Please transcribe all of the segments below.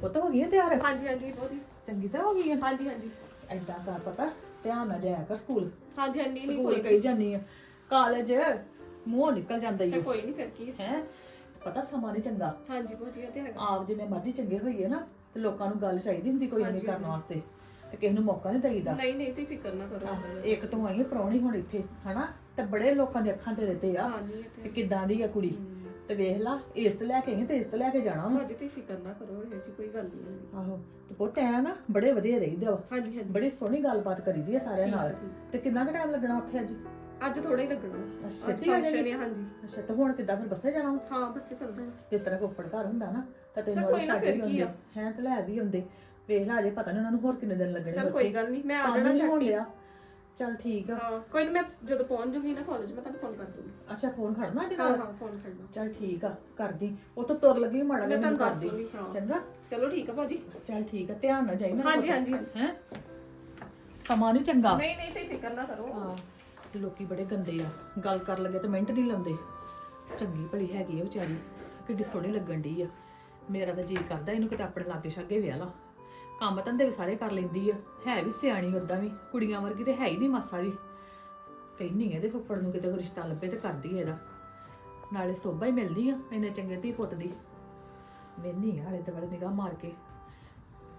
ਪੁੱਤ ਹੋ ਗਈ ਹੈ ਤਿਆਰ? ਹਾਂਜੀ ਹਾਂਜੀ ਬਹੁਤੀ ਚੰਗੀ ਤਰ੍ਹਾਂ ਹੋ ਗਈ ਹੈ ਹਾਂਜੀ ਹਾਂਜੀ। ਐਦਾਂ ਕਰ ਪਤਾ ਧਿਆਨ ਨਾਲ ਜਾਇਆ ਕਰ ਸਕੂਲ। ਹਾਂਜੀ ਹਾਂਜੀ ਨਹੀਂ ਸਕੂਲ ਕਹੀ ਜਾਨੀ ਆ। ਕਾਲਜ ਮੂੰਹ ਨਿਕਲ ਜਾਂਦਾ ਹੀ ਕੋਈ ਨਹੀਂ ਫਿਰ ਕੀ ਹੈ। ਹੈ? ਪਤਾ ਸਮਾਂ ਨਹੀਂ ਚੰਗਾ। ਹਾਂਜੀ ਬਹੁਤੀ ਤੇ ਹੈਗਾ। ਆਪ ਜਿੰਨੇ ਮਰਜ਼ੀ ਚੰਗੇ ਹੋਈਏ ਨਾ ਤੇ ਲੋਕਾਂ ਨੂੰ ਗੱਲ ਚਾਹੀਦੀ ਹੁੰਦੀ ਕੋਈ ਨਹੀਂ ਕਰਨ ਵਾਸਤੇ। ਤੇ ਕਿਸੇ ਨੂੰ ਮੌਕਾ ਨਹੀਂ ਦੇਈਦਾ। ਨਹੀਂ ਨਹੀਂ ਤੇ ਫਿਕਰ ਨਾ ਕਰੋ ਇੱਕ ਤੋਂ ਆਈ ਪ੍ਰਾਹੁਣੀ ਹੁਣ ਇੱਥੇ ਹਨਾ? ਤੇ ਬੜੇ ਲੋਕਾਂ ਦੇ ਅੱਖਾਂ ਤੇ ਦਿੱਤੇ ਆ ਹਾਂ ਤੇ ਕਿੱਦਾਂ ਦੀ ਆ ਕੁੜੀ? ਤੇ ਵੇਖ ਲਾ ਇੱਜ਼ਤ ਲੈ ਕੇ ਆਈ ਤੇ ਇੱਜ਼ਤ ਲੈ ਕੇ ਜਾਣਾ ਵਾ। ਭਾਜੀ ਤੇ ਫਿਕਰ ਨਾ ਕਰੋ ਇਹ ਜੀ ਕੋਈ ਗੱਲ ਨਹੀਂ ਆਹੋ ਤੇ ਪੁੱਤ ਐ ਨਾ ਬੜੇ ਵਧੀਆ ਰਹੀਦਾ ਵਾ। ਹਾਂਜੀ ਹਾਂਜੀ। ਬੜੀ ਸੋਹਣੀ ਗੱਲਬਾਤ ਕਰੀਦੀ ਆ ਸਾਰਿਆਂ ਨਾਲ। ਤੇ ਕਿੰਨਾ ਕੁ ਟਾਈਮ ਲੱਗਣਾ ਉੱਥੇ ਅੱਜ? ਅੱਜ ਥੋੜਾ ਹੀ ਲੱਗਣਾ। ਅੱਛਾ, ਅੱਜ ਫੰਕਸ਼ਨ ਹੈ ਹਾਂਜੀ। ਅੱਛਾ ਤੇ ਹੁਣ ਕਿੱਦਾਂ ਫਿਰ ਬੱਸੇ ਜਾਣਾ ਵਾ? ਹਾਂ ਬੱਸੇ ਚੱਲ ਜਾਣਾ ਜਿਸ ਤਰ੍ਹਾਂ ਕੋਪੜ ਘਰ ਹੁੰਦਾ ਨਾ ਤਾਂ ਚੱਲ ਕੋਈ ਨਾ, ਫਿਰ ਕੀ ਆ। ਹੈ ਤੇ ਲੈ ਵੀ ਹੁੰਦੇ ਵੇਖ ਲਾ ਅਜੇ ਪਤਾ ਨਹੀਂ ਉਹਨਾਂ ਨੂੰ ਹੋਰ ਕਿੰਨੇ ਦਿਨ ਲੱਗਣੇ ਚੱਲ ਕੋਈ ਗੱਲ ਨਹੀਂ ਮੈਂ ਆ ਜਾਣਾ ਚੱਕ ਹੋ। ਗਿਆ ਚੱਲ ਠੀਕ ਆ। ਹਾਂ ਕੋਈ ਨਹੀਂ ਮੈਂ ਜਦੋਂ ਪਹੁੰਚ ਜੂਗੀ ਨਾ ਕਾਲਜ ਮੈਂ ਤੁਹਾਨੂੰ ਫੋਨ ਕਰ ਦੂੰਗੀ। ਅੱਛਾ ਫੋਨ ਖੜਨਾ ਅੱਜ ਹਾਂ ਨਾਲ ਹਾਂ ਫੋਨ ਕਰਨਾ ਚੱਲ ਠੀਕ ਆ ਕਰਦੀ। ਉਹ ਤਾਂ ਤੁਰ ਲੱਗੀ ਮਾੜਾ ਮੈਂ ਜਿਹਾ ਤੁਹਾਨੂੰ ਦੱਸ ਕਰਦੀ। ਦੂੰਗੀ ਹਾਂ। ਚੰਗਾ? ਚਲੋ ਠੀਕ ਆ ਭਾਜੀ। ਚੱਲ ਠੀਕ ਆ ਧਿਆਨ ਨਾਲ ਜਾਈ ਹਾਂਜੀ ਹਾਂਜੀ ਹੈ? ਸਮਾਂ ਨਹੀਂ ਚੰਗਾ। ਨਹੀਂ ਨਹੀਂ ਤੇ ਫਿਕਰ ਨਾ ਕਰੋ। ਹਾਂ ਤੇ ਲੋਕੀ ਬੜੇ ਗੰਦੇ ਆ। ਗੱਲ ਕਰ ਲੱਗੇ ਤੇ ਮਿੰਟ ਨਹੀਂ ਲਾਉਂਦੇ। ਚੰਗੀ ਭਲੀ ਹੈਗੀ ਆ ਵਿਚਾਰੀ ਕਿੱਡੀ ਸੋਹਣੀ ਲੱਗਣ ਡਈ ਆ। ਮੇਰਾ ਤਾਂ ਜੀ ਕਰਦਾ ਇਹਨੂੰ ਕਿਤੇ ਆਪਣੇ ਲਾਗੇ ਛਾਗੇ ਵਿਆਹ ਲਾ। ਕੰਮ ਧੰਦੇ ਵੀ ਸਾਰੇ ਕਰ ਲੈਂਦੀ ਆ। ਹੈ ਵੀ ਸਿਆਣੀ ਉਦਾਂ ਵੀ, ਕੁੜੀਆਂ ਵਰਗੀ ਤੇ ਹੈ ਹੀ ਨਹੀਂ ਮਾਸਾ ਵੀ। ਕਹਿੰਨੀ ਇਹਦੇ ਫੁੱਫੜ ਨੂੰ ਕਿਤੇ ਕੋਈ ਰਿਸ਼ਤਾ ਲੱਭੇ ਤੇ ਕਰਦੀ ਆ ਇਹਦਾ। ਨਾਲੇ ਸੋਭਾ ਹੀ ਮਿਲਦੀ ਆ ਇੰਨੇ ਚੰਗੇ ਧੀ ਪੁੱਤ ਦੀ। ਵੇਨੀ ਹਾਲੇ ਤੇ ਵਾਲੇ ਨਿਗਾਹ ਮਾਰ ਕੇ।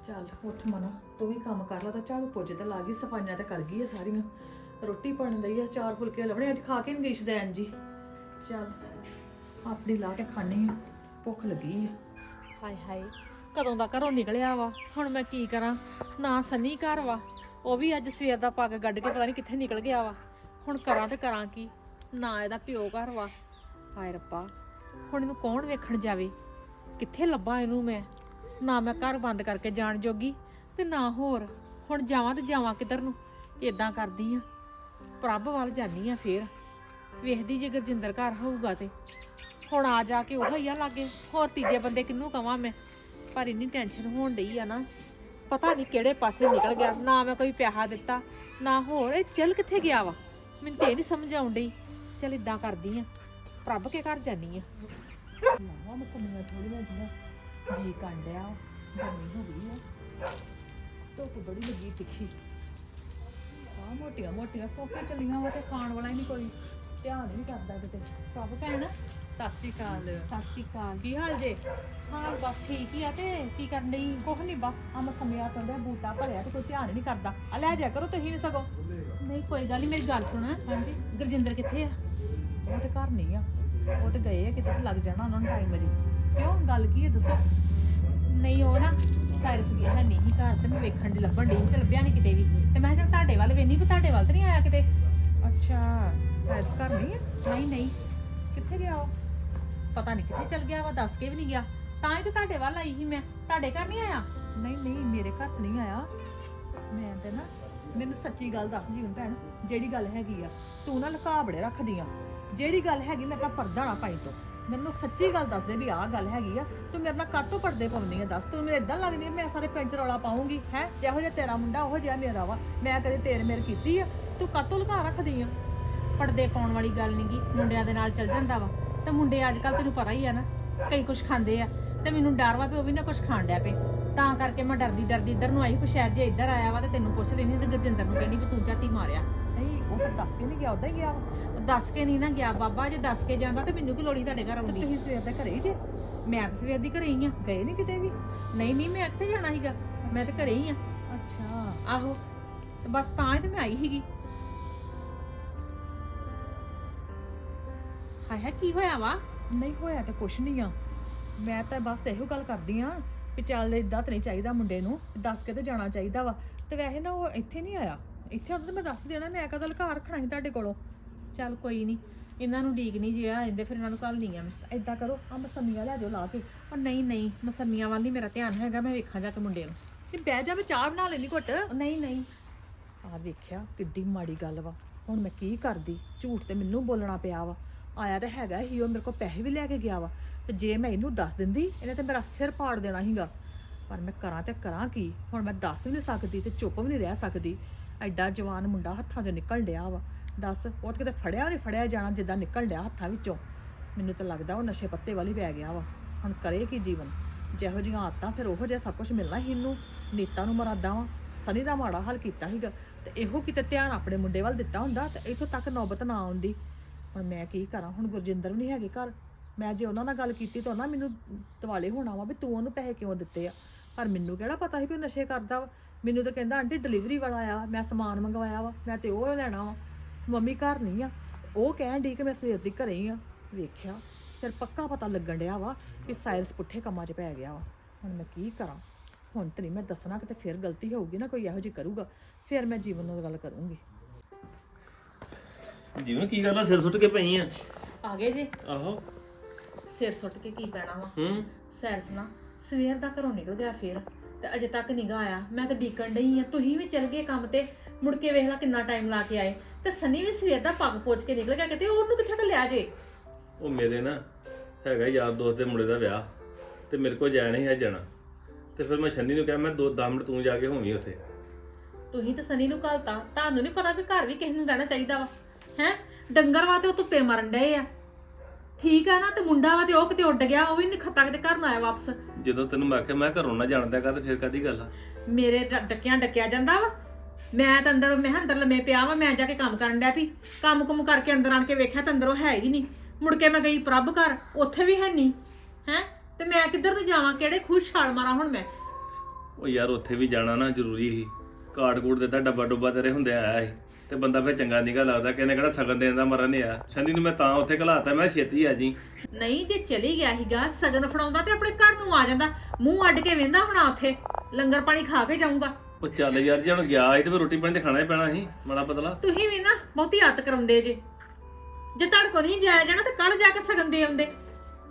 ਚੱਲ ਉੱਠ ਮਨਾ, ਤੂੰ ਵੀ ਕੰਮ ਕਰ ਲਾ ਤਾਂ ਝਾੜੂ ਪੋਚੇ ਤੇ ਲਾ ਗਈ, ਸਫਾਈਆਂ ਤਾਂ ਕਰ ਗਈ ਆ ਸਾਰੀਆਂ। ਰੋਟੀ ਪਾਣ ਲਈ ਆ, ਚਾਰ ਫੁਲਕੇ ਲੱਭਣੇ, ਅੱਜ ਖਾ ਕੇ ਨਹੀਂ ਗਈ ਸ਼ਦੈਨ ਜੀ। ਚੱਲ, ਆਪਣੀ ਲਾ ਕੇ ਖਾਣੀ ਆ, ਭੁੱਖ ਲੱਗੀ ਆ। ਹਾਏ ਹਾਏ ਕਦੋਂ ਦਾ ਘਰੋਂ ਨਿਕਲਿਆ ਵਾ? ਹੁਣ ਮੈਂ ਕੀ ਕਰਾਂ? ਨਾ ਸੰਨੀ ਘਰ ਵਾ। ਉਹ ਵੀ ਅੱਜ ਸਵੇਰ ਦਾ ਪੱਗ ਗੱਡ ਕੇ ਪਤਾ ਨਹੀਂ ਕਿੱਥੇ ਨਿਕਲ ਗਿਆ ਵਾ। ਹੁਣ ਕਰਾਂ ਤੇ ਕਰਾਂ ਕੀ? ਨਾ ਇਹਦਾ ਪਿਓ ਘਰ ਵਾ। ਹਾਏ ਰੱਬਾ, ਹੁਣ ਇਹਨੂੰ ਕੌਣ ਵੇਖਣ ਜਾਵੇ? ਕਿੱਥੇ ਲੱਭਾਂ ਇਹਨੂੰ ਮੈਂ? ਨਾ ਮੈਂ ਘਰ ਬੰਦ ਕਰਕੇ ਜਾਣ ਜੋਗੀ, ਤੇ ਨਾ ਹੋਰ। ਹੁਣ ਜਾਵਾਂ ਤੇ ਜਾਵਾਂ ਕਿੱਧਰ ਨੂੰ? ਇਦਾਂ ਕਰਦੀ ਆ। ਪ੍ਰਭ ਵੱਲ ਜਾਨੀ ਆ ਫੇਰ। ਵੇਖਦੀ ਜੇ ਗੁਰਜਿੰਦਰ ਘਰ ਹੋਊਗਾ ਤੇ। ਹੁਣ ਆ ਜਾ ਕੇ ਉਹ ਹੀ ਆ ਲਾਗੇ। ਹੋਰ ਤੀਜੇ ਬੰਦੇ ਕਿਹਨੂੰ ਕਵਾਂ ਮੈਂ? ਪਰ ਇੰਨੀ ਟੈਨਸ਼ਨ ਹੋਣ ਡਈ ਆ ਨਾ, ਪਤਾ ਨਹੀਂ ਕਿਹੜੇ ਪਾਸੇ ਨਿਕਲ ਗਿਆ, ਨਾ ਮੈਂ ਕੋਈ ਪਿਆਹਾ ਦਿੱਤਾ, ਨਾ ਹੋਰ, ਇਹ ਚੱਲ ਕਿੱਥੇ ਗਿਆ ਵਾ? ਮੈਨੂੰ ਤੇ ਨਹੀਂ ਸਮਝ ਆਉਣ ਡਈ। ਚੱਲ ਇਦਾਂ ਕਰਦੀ ਆ, ਪ੍ਰਭ ਕੇ ਘਰ ਜਾਨੀ ਆ। ਲਾਵਾ ਮਸਮੀਆਂ ਥੋੜੀਆਂ ਜੀਆਂ ਜੀ ਕੰਡਿਆ ਗਰਮੀ ਹੋ ਗਈ ਆ। ਧੁੱਪ ਬੜੀ ਲੱਗੀ ਤਿੱਖੀ। ਆ ਮੋਟੀਆਂ ਮੋਟੀਆਂ ਸੋਫੇ ਚੱਲੀਆਂ ਵਾ ਤੇ ਖਾਣ ਵਾਲਾ ਹੀ ਨਹੀਂ ਕੋਈ। ਧਿਆਨ ਨਹੀਂ ਕਰਦਾ ਕਿਤੇ। ਪ੍ਰਭ ਭੈਣ ਸਤਿ ਸ਼੍ਰੀ ਅਕਾਲ। ਸਤਿ ਸ਼੍ਰੀ ਅਕਾਲ। ਕੀ ਹਾਲ ਜੇ? ਹਾਂ ਬਸ ਠੀਕ ਹੀ ਆ ਤੇ ਕੀ ਕਰਨ ਡਈ? ਕੁਛ ਨਹੀਂ ਬਸ ਆ ਮਸਮੀਆਂ ਤੋਂ ਬੂਟਾ ਭਰਿਆ ਤੇ ਕੋਈ ਧਿਆਨ ਨਹੀਂ ਕਰਦਾ। ਆ ਲੈ ਜਾ ਕਰੋ ਤੁਸੀਂ ਨਹੀਂ ਸਗੋ। ਨਹੀਂ ਕੋਈ ਗੱਲ ਨਹੀਂ ਮੇਰੀ ਗੱਲ ਸੁਣ। ਹਾਂਜੀ। ਗੁਰਜਿੰਦਰ ਕਿੱਥੇ ਆ? ਉਹ ਤੇ ਘਰ ਨਹੀਂ ਆ। ਉਹ ਤੇ ਗਏ ਆ ਕਿਤੇ ਤੇ ਲੱਗ ਜਾਣਾ ਉਹਨਾਂ ਨੂੰ ਟਾਈਮ ਅਜੇ। ਕਿਉਂ? ਗੱਲ ਕੀ ਹੈ ਦੱਸੋ? ਨਹੀਂ ਉਹ ਨਾ ਸਾਇਰਸ ਗਿਆ ਹੈ ਨਹੀਂ ਘਰ ਤੇ ਮੈਂ ਵੇਖਣ ਦੀ ਲੱਭਣ ਸੀ ਤੇ ਲੱਭਿਆ ਨਹੀਂ ਕਿਤੇ ਵੀ। ਤੇ ਮੈਂ ਕਿਹਾ ਚੱਲ ਤੁਹਾਡੇ ਵੱਲ ਵੇਨੀ ਵੀ ਤੁਹਾਡੇ ਵੱਲ ਤੇ ਨਹੀਂ ਆਇਆ ਕਿਤੇ? ਅੱਛਾ ਸਾਇਦ ਘਰ ਨਹੀਂ ਹੈ ਨਹੀਂ ਨਹੀਂ। ਕਿੱਥੇ ਗਿਆ ਉਹ? ਪਤਾ ਨਹੀਂ ਕਿੱਥੇ ਚਲ ਗਿਆ ਵਾ ਦੱਸ ਕੇ ਵੀ ਨਹੀਂ ਗਿਆ। ਤਾਂ ਹੀ ਤੇ ਤੁਹਾਡੇ ਵੱਲ ਆਈ ਸੀ ਮੈਂ। ਤੁਹਾਡੇ ਘਰ ਨਹੀਂ ਆਇਆ? ਨਹੀਂ ਨਹੀਂ ਮੇਰੇ ਘਰ ਤਾਂ ਨਹੀਂ ਆਇਆ। ਮੈਂ ਤੇ ਨਾ ਮੈਨੂੰ ਸੱਚੀ ਗੱਲ ਦੱਸ ਜੀਵਨ ਭੈਣ ਜਿਹੜੀ ਗੱਲ ਹੈਗੀ ਆ ਤੂੰ ਨਾ ਲੁਕਾ ਬੜੇ ਰੱਖਦੀ ਆ। ਜਿਹੜੀ ਗੱਲ ਹੈਗੀ ਮੈਂ ਤਾਂ ਪਰਦਾ ਨਾ ਪਾਈ ਤੋਂ। ਮੈਨੂੰ ਸੱਚੀ ਗੱਲ ਦੱਸ ਦੇ ਵੀ ਆਹ ਗੱਲ ਹੈਗੀ ਆ। ਤੂੰ ਮੇਰੇ ਨਾਲ ਕਾਤੋਂ ਪਰਦੇ ਪਾਉਂਦੀ ਆ ਦੱਸ। ਤੂੰ ਮੈਨੂੰ ਇਦਾਂ ਲੱਗਦੀ ਆ ਮੈਂ ਸਾਰੇ ਪਿੰਡ 'ਚ ਰੌਲਾ ਪਾਉਂਗੀ ਹੈ? ਜਿਹੋ ਜਿਹਾ ਤੇਰਾ ਮੁੰਡਾ ਉਹੋ ਜਿਹਾ ਮੇਰਾ ਵਾ। ਮੈਂ ਕਦੇ ਤੇਰੇ ਮੇਰੇ ਕੀਤੀ ਆ। ਤੂੰ ਕਾਤੋਂ ਲੁਕਾ ਰੱਖਦੀ ਆ? ਪਰਦੇ ਪਾਉਣ ਵਾਲੀ ਗੱਲ ਨਹੀਂਗੀ ਮੁੰਡਿਆਂ ਦੇ ਨਾਲ ਚੱਲ ਜਾਂਦਾ ਵਾ। ਤੇ ਮੁੰਡੇ ਅੱਜ ਕੱਲ ਤੈਨੂੰ ਪਤਾ ਹੀ ਆ ਨਾ ਕਈ ਕੁਝ ਖਾਂਦੇ ਆ ਤੇ ਮੈਨੂੰ ਡਰ ਵਾ ਵੀ ਉਹ ਵੀ ਨਾ ਕੁਝ ਖਾਣ ਡਿਆ ਪਏ। ਤਾਂ ਕਰਕੇ ਮੈਂ ਡਰਦੀ ਡਰਦੀ ਇੱਧਰ ਨੂੰ ਆਈ ਕਿ ਸ਼ਾਇਦ ਜੇ ਇੱਧਰ ਆਇਆ ਵਾ ਤੇ ਤੈਨੂੰ ਪੁੱਛ ਲੈਣੀ ਤੇ ਗੁਰਜਿੰਦਰ ਨੂੰ ਕਹਿੰਦੀ ਵੀ ਤੂੰ ਝਾਤੀ ਮਾਰਿਆ। ਨਹੀਂ ਉਹ ਫਿਰ ਦੱਸ ਕੇ ਨਹੀਂ ਗਿਆ ਉਦਾਂ ਹੀ ਗਿਆ। ਉਹ ਦੱਸ ਕੇ ਨਹੀਂ ਨਾ ਗਿਆ ਬਾਬਾ ਜੇ ਦੱਸ ਕੇ ਜਾਂਦਾ ਤੇ ਮੈਨੂੰ ਕੀ ਲੋੜੀ ਤੁਹਾਡੇ ਘਰ ਆਉਂਦੀ ਤੁਸੀਂ ਸਵੇਰ ਦੇ ਘਰੇ ਹੀ ਜੇ? ਮੈਂ ਤਾਂ ਸਵੇਰ ਦੀ ਘਰੇ ਹੀ ਆ। ਗਏ ਨਹੀਂ ਕਿਤੇ ਵੀ? ਨਹੀਂ ਨਹੀਂ ਮੈਂ ਕਿੱਥੇ ਜਾਣਾ ਸੀਗਾ? ਮੈਂ ਤਾਂ ਘਰੇ ਹੀ ਆ। ਅੱਛਾ। ਆਹੋ ਤੇ ਬਸ ਤਾਂ ਹੀ ਤੇ ਮੈਂ ਆਈ ਸੀਗੀ। ਹਾਏ ਹਾਏ ਕੀ ਹੋਇਆ ਵਾ? ਨਹੀਂ ਹੋਇਆ ਤਾਂ ਕੁਛ ਨਹੀਂ ਆ। ਮੈਂ ਤਾਂ ਬਸ ਇਹੋ ਗੱਲ ਕਰਦੀ ਆ ਕਿ ਚੱਲ ਇਦਾਂ ਤਾਂ ਨਹੀਂ ਚਾਹੀਦਾ ਮੁੰਡੇ ਨੂੰ ਦੱਸ ਕੇ ਤੇ ਜਾਣਾ ਚਾਹੀਦਾ ਵਾ। ਤੇ ਵੈਸੇ ਨਾ ਉਹ ਇੱਥੇ ਨਹੀਂ ਆਇਆ। ਇੱਥੇ ਉਦੋਂ ਤਾਂ ਮੈਂ ਦੱਸ ਦੇਣਾ ਮੈਂ ਕਦਲ ਘਰ ਰੱਖਣਾ ਸੀ ਤੁਹਾਡੇ ਕੋਲੋਂ। ਚੱਲ ਕੋਈ ਨਹੀਂ ਇਹਨਾਂ ਨੂੰ ਡੀਕ ਨਹੀਂ ਜੇ ਆ ਜਾਂਦੇ ਫਿਰ ਇਹਨਾਂ ਨੂੰ ਕੱਲ ਨਹੀਂ ਆ ਮੈਂ। ਤਾਂ ਇਦਾਂ ਕਰੋ ਆ ਮਸਮੀਆਂ ਲੈ ਜਾਓ ਲਾ ਕੇ। ਉਹ ਨਹੀਂ ਨਹੀਂ ਮਸੰਮੀਆਂ ਵੱਲ ਨਹੀਂ ਮੇਰਾ ਧਿਆਨ ਹੈਗਾ ਮੈਂ ਵੇਖਾਂ ਜਾ ਕੇ ਮੁੰਡੇ ਨੂੰ। ਤੇ ਬਹਿ ਜਾ ਮੈਂ ਚਾਹ ਬਣਾ ਲੈਣੀ ਘੁੱਟ। ਉਹ ਨਹੀਂ ਨਹੀਂ। ਆ ਵੇਖਿਆ ਕਿੱਡੀ ਮਾੜੀ ਗੱਲ ਵਾ। ਹੁਣ ਮੈਂ ਕੀ ਕਰਦੀ? ਝੂਠ ਤੇ ਮੈਨੂੰ ਬੋਲਣਾ ਪਿਆ ਵਾ। ਆਇਆ ਤਾਂ ਹੈਗਾ ਹੀ ਉਹ ਮੇਰੇ ਕੋਲ ਪੈਸੇ ਵੀ ਲੈ ਕੇ ਗਿਆ ਵਾ। ਤੇ ਜੇ ਮੈਂ ਇਹਨੂੰ ਦੱਸ ਦਿੰਦੀ, ਇਹਨੇ ਤਾਂ ਮੇਰਾ ਸਿਰ ਪਾੜ ਦੇਣਾ ਸੀਗਾ। ਪਰ ਮੈਂ ਕਰਾਂ ਤੇ ਕਰਾਂ ਕੀ? ਹੁਣ ਮੈਂ ਦੱਸ ਵੀ ਨਹੀਂ ਸਕਦੀ ਤੇ ਚੁੱਪ ਵੀ ਨਹੀਂ ਰਹਿ ਸਕਦੀ। ਐਡਾ ਜਵਾਨ ਮੁੰਡਾ ਹੱਥਾਂ 'ਚੋਂ ਨਿਕਲ ਡਿਆ ਵਾ। ਦੱਸ, ਉਹ ਤਾਂ ਕਿਤੇ ਫੜਿਆ ਨਹੀਂ, ਫੜਿਆ ਜਾਣਾ ਜਿੱਦਾਂ ਨਿਕਲ ਡਿਆ ਹੱਥਾਂ ਵਿੱਚੋਂ। ਮੈਨੂੰ ਤਾਂ ਲੱਗਦਾ ਉਹ ਨਸ਼ੇ ਪੱਤੇ ਵਾਲੀ ਪੈ ਗਿਆ ਵਾ। ਹੁਣ ਕਰੇ ਕੀ ਜੀਵਨ? ਜਿਹੋ ਜਿਹੀਆਂ ਆਦਤਾਂ ਫਿਰ ਉਹੋ ਜਿਹਾ ਸਭ ਕੁਝ ਮਿਲਣਾ ਹੀ ਇਹਨੂੰ। ਨੀਤਾ ਨੂੰ ਮਰਾਦਾ ਵਾ। ਸਨੀ ਦਾ ਮਾੜਾ ਹਾਲ ਕੀਤਾ ਸੀਗਾ। ਤੇ ਇਹੋ ਕਿਤੇ ਧਿਆਨ ਆਪਣੇ ਮੁੰਡੇ ਵੱਲ ਦਿੱਤਾ ਹੁੰਦਾ ਤੇ ਇੱਥੋਂ ਤੱਕ ਨੌਬਤ ਨਾ ਆਉਂਦੀ। ਹੁਣ ਮੈਂ ਕੀ ਕਰਾਂ? ਹੁਣ ਗੁਰਜਿੰਦਰ ਵੀ ਨਹੀਂ ਹੈਗੇ ਘਰ। ਮੈਂ ਜੇ ਉਹਨਾਂ ਨਾਲ ਗੱਲ ਕੀਤੀ ਤਾਂ ਉਹਨਾਂ ਮੈਨੂੰ ਤਵਾਲੇ ਹੋਣਾ ਵਾ ਵੀ ਤੂੰ ਉਹਨੂੰ ਪੈਸੇ ਕਿਉਂ ਦਿੱਤੇ ਆ? ਪਰ ਮੈਨੂੰ ਕਿਹੜਾ ਪਤਾ ਸੀ ਵੀ ਉਹ ਨਸ਼ੇ ਕਰਦਾ ਵਾ? ਮੈਨੂੰ ਤਾਂ ਕਹਿੰਦਾ, ਆਂਟੀ ਡਿਲੀਵਰੀ ਵਾਲਾ ਆਇਆ ਮੈਂ ਸਮਾਨ ਮੰਗਵਾਇਆ ਵਾ। ਮੈਂ ਤੇ ਉਹ ਲੈਣਾ ਵਾ। ਮੰਮੀ ਘਰ ਨਹੀਂ ਆ। ਉਹ ਕਹਿਣ ਡਈ ਕਿ ਮੈਂ ਸਵੇਰ ਦੀ ਘਰੇ ਹੀ ਆ। ਵੇਖਿਆ, ਫਿਰ ਪੱਕਾ ਪਤਾ ਲੱਗਣ ਡਿਆ ਵਾ ਕਿ ਸਾਇਰਸ ਪੁੱਠੇ ਕੰਮਾਂ 'ਚ ਪੈ ਗਿਆ ਵਾ। ਹੁਣ ਮੈਂ ਕੀ ਕਰਾਂ? ਹੁਣ ਤੇ ਨਹੀਂ ਮੈਂ ਦੱਸਣਾ ਕਿ ਤੇ ਫਿਰ ਗਲਤੀ ਹੋਊਗੀ ਨਾ, ਕੋਈ ਇਹੋ ਜਿਹੀ ਕਰੂਗਾ। ਫਿਰ ਮੈਂ ਜੀਵਨ ਨਾਲ ਗੱਲ ਕਰੂੰਗੀ। ਜੀਵਨ ਕੀ ਗੱਲ ਆ ਸਿਰ ਸੁੱਟ ਕੇ ਪਈ ਆ? ਆ ਗਏ ਜੀ। ਆਹੋ। ਸਿਰ ਸੁੱਟ ਕੇ ਕੀ ਪੈਣਾ ਵਾ? ਹੂੰ। ਸੈਰਸ ਨਾ ਸਵੇਰ ਦਾ ਘਰੋਂ ਨਿਕਲ ਗਿਆ ਫੇਰ ਤੇ ਅਜੇ ਤੱਕ ਨਹੀਂ ਗਾ ਆਇਆ। ਮੈਂ ਤਾਂ ਡੀਕਣ ਡਈ ਆ। ਤੁਸੀਂ ਵੀ ਚਲ ਗਏ ਕੰਮ ਤੇ। ਮੁੜ ਕੇ ਵੇਖ ਲਾ ਕਿੰਨਾ ਟਾਈਮ ਲਾ ਕੇ ਆਏ। ਤੇ ਸਨੀ ਵੀ ਸਵੇਰ ਦਾ ਪੱਗ ਪੋਚ ਕੇ ਨਿਕਲ ਗਿਆ ਕਿਤੇ ਉਹਨੂੰ ਕਿੱਥੇ ਘੱਲਿਆ ਜੇ? ਉਹ ਮੇਰੇ ਨਾ ਹੈਗਾ ਯਾਰ ਦੋਸਤ ਦੇ ਮੁੰਡੇ ਦਾ ਵਿਆਹ। ਤੇ ਮੇਰੇ ਕੋਲ ਜਾਣਾ ਹੀ ਹੈ ਜਾਣਾ। ਤੇ ਫਿਰ ਮੈਂ ਛੰਨੀ ਨੂੰ ਕਿਹਾ ਮੈਂ 2-10 ਮਿੰਟ ਤੂੰ ਜਾ ਕੇ ਹੋਵੀਂ ਉੱਥੇ। ਤੁਸੀਂ ਤਾਂ ਸਨੀ ਨੂੰ ਘਲਤਾ। ਤੁਹਾਨੂੰ ਨਹੀਂ ਪਤਾ ਵੀ ਘਰ ਵੀ ਕਿਸੇ ਨੂੰ ਰਹਿਣਾ ਚਾਹੀਦਾ ਵਾ। ਹੈ ਡੰਗਰ ਵਾ ਤੇ ਉਹ ਧੁੱਪੇ ਮਰਨ ਡਏ ਆ। ਠੀਕ ਆ ਨਾ ਤੇ ਮੁੰਡਾ ਵਾ ਤੇ ਉਹ ਕਿਤੇ ਉੱਡ ਗਿਆ ਉਹ ਵੀ ਨਹੀਂ ਖੱਤਾ ਕਿਤੇ ਘਰ ਨਾ ਆਇਆ ਵਾਪਸ। ਜਦੋਂ ਤੈਨੂੰ ਮੈਂ ਆਖਿਆ ਮੈਂ ਘਰੋਂ ਨਾ ਜਾਣਦਾ ਕਰ ਤੇ ਫਿਰ ਕਾਦੀ ਗੱਲ ਆ? ਮੇਰੇ ਡ- ਡੱਕਿਆਂ ਡੱਕਿਆ ਜਾਂਦਾ ਵਾ। ਮੈਂ ਤਾਂ ਅੰਦਰ ਮੈਂ ਕਿਹਾ ਅੰਦਰ ਲੰਮੇ ਪਿਆ ਵਾ ਮੈਂ ਜਾ ਕੇ ਕੰਮ ਕਰਨ ਡਿਆ ਵੀ। ਕੰਮ ਕੁਮ ਕਰਕੇ ਅੰਦਰ ਆਣ ਕੇ ਵੇਖਿਆ ਤਾਂ ਅੰਦਰ ਉਹ ਹੈ ਹੀ ਨਹੀਂ ਮੁੜ ਕੇ ਮੈਂ ਗਈ ਪ੍ਰਭ ਘਰ ਉੱਥੇ ਵੀ ਹੈ ਨਹੀਂ ਹੈ? ਤੇ ਮੈਂ ਕਿੱਧਰ ਨੂੰ ਜਾਵਾਂ ਕਿਹੜੇ ਖੁਸ਼ ਛਾਲ ਮਾਰਾਂ ਹੁਣ ਮੈਂ? ਉਹ ਯਾਰ ਉੱਥੇ ਵੀ ਜਾਣਾ ਨਾ ਜ਼ਰੂਰੀ ਸੀ। ਕਾਰਡ ਕੂਡ ਦਿੱਤਾ ਡੱਬਾ ਡੁੱਬਾ ਤੇਰੇ ਹੁੰਦੇ ਆਇਆ ਸੀ। ਤੇ ਬੰਦਾ ਫਿਰ ਚੰਗਾ ਨਿਕਾ ਲੱਗਦਾ ਕਿਹਨੇ ਕਿਹੜਾ ਸਗਨ ਦੇਣ ਦਾ ਮਰਨ ਨਹੀਂ ਆ। ਛੰਨੀ ਨੂੰ ਮੈਂ ਤਾਂ ਉੱਥੇ ਘਲਾਤਾ ਮੈਂ ਕਿਹਾ ਛੇਤੀ ਆ ਜੀ। ਨਹੀਂ ਜੇ ਚਲੀ ਗਿਆ ਹੀਗਾ ਸਗਨ ਫੜਾਉਂਦਾ ਤੇ ਆਪਣੇ ਘਰ ਨੂੰ ਆ ਜਾਂਦਾ। ਮੂੰਹ ਅੱਡ ਕੇ ਵੇਂਦਾ ਹੋਣਾ ਉੱਥੇ ਲੰਗਰ ਪਾਣੀ ਖਾ ਕੇ ਜਾਊਂਗਾ। ਉਹ ਚੱਲ ਯਾਰ ਜੇ ਹੁਣ ਗਿਆ ਸੀ ਤੇ ਫਿਰ ਰੋਟੀ ਪਾਣੀ ਤੇ ਖਾਣਾ ਹੀ ਪੈਣਾ ਸੀ ਮਾੜਾ ਪਤਲਾ। ਤੁਸੀਂ ਵੀ ਨਾ ਬਹੁਤੀ ਹੱਤ ਕਰਾਉਂਦੇ ਜੇ। ਜੇ ਤੁਹਾਡੇ ਕੋਲ ਨਹੀਂ ਜਾਇਆ ਜਾਣਾ ਤਾਂ ਕੱਲ ਜਾ ਕੇ ਸਗਨ ਦੇ ਆਉਂਦੇ।